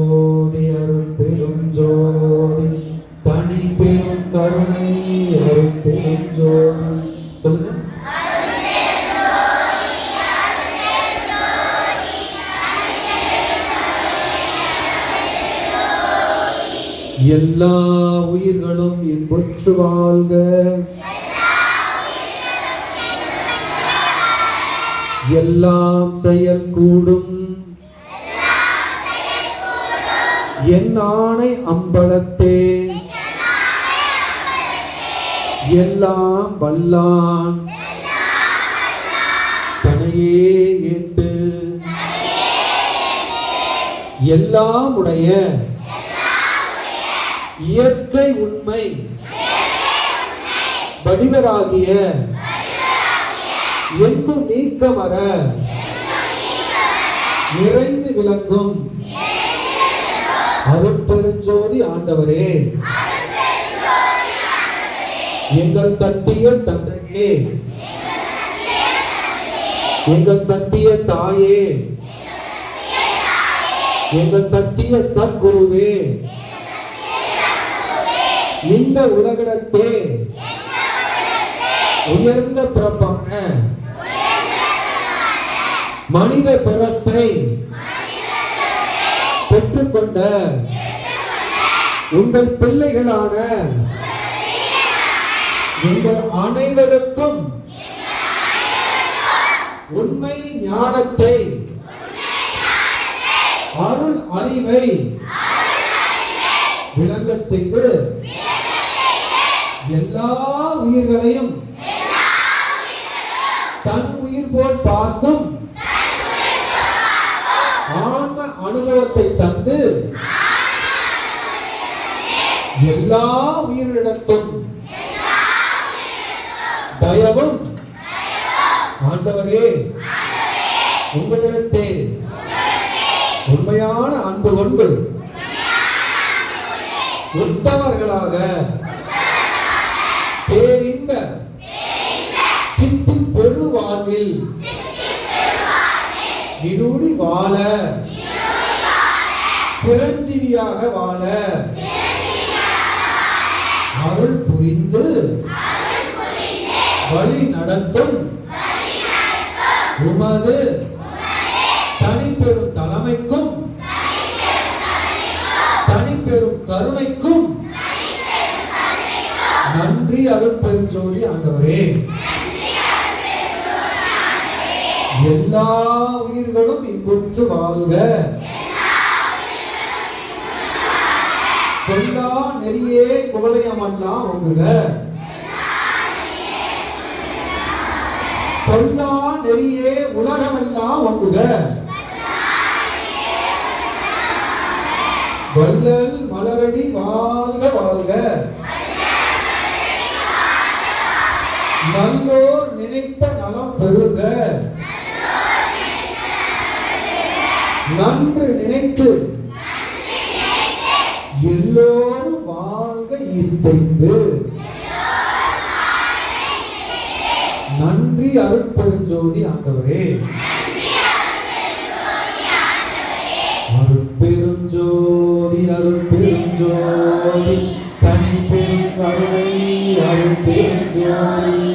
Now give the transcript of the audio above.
ஜோதி அருள் பெரும் ஜோதி தனி பெரும் கருணை அருள் பெரும் ஜோதி. சொல்லுங்க. எல்லா உயிர்களும் இன்புற்று வாழ்க. எல்லாம் செயல் கூடும். என் ஆணை அம்பலத்தே. எல்லாம் வல்லான். தனையே ஏத்து. எல்லாம் உடைய இயற்கை உண்மை. வடிவராகிய எங்கும் நீக்கமர. நிறைந்து விளங்கும். அருட்பெருஞ்சோதி ஆண்டவரே. எங்கள் சத்திய தந்தையே. எங்கள் சத்திய தாயே. எங்கள் சத்திய சத்குருவே. இந்த உலகிடத்தே உயர்ந்த பிறப்பான மனித பிறப்பை. பெற்றுக்கொண்ட உங்கள் பிள்ளைகளான எங்கள் அனைவருக்கும் உண்மை ஞானத்தை அருள் அறிவை விளங்கச் செய்து எல்லா உயிர்களையும் தன் உயிர் போல் பார்க்கும் எல்லா உயிரிடத்தும் தயவும் ஆண்டவரே உங்களிடத்தே உண்மையான அன்பு கொண்டு உத்தவர்களாக பேரின்ப சித்தி பெரு வாழ்வில் நிரூடி வாழ சிரஞ்சீவியாக வாழ வழி நடத்தும். உமது தனிப்பெரும் தலைமைக்கும் தனிப்பெரும் கருணைக்கும் நன்றி அருள் பெருஞ்சோதி ஆண்டவரே. எல்லா உயிர்களும் இன்புற்று வாழ்க. கொல்லா நெறியே குவளையமெல்லாம் ஒங்குக கொல்லா நெறியே உலகமெல்லாம் ஒங்குக வள்ளல் மலரடி வாழ்க வாழ்க. நல்லோர் நினைத்த நலம் பெறுக. நன்று நினைத்து எல்லோரும் வாழ்க இசைந்து அருட்பெருஞ்சோதி ஆண்டவரே. அருட்பெருஞ்சோதி அருட்பெருஞ்சோதி தனி பெரும் கருணை அருட்பெருஞ்சோதி.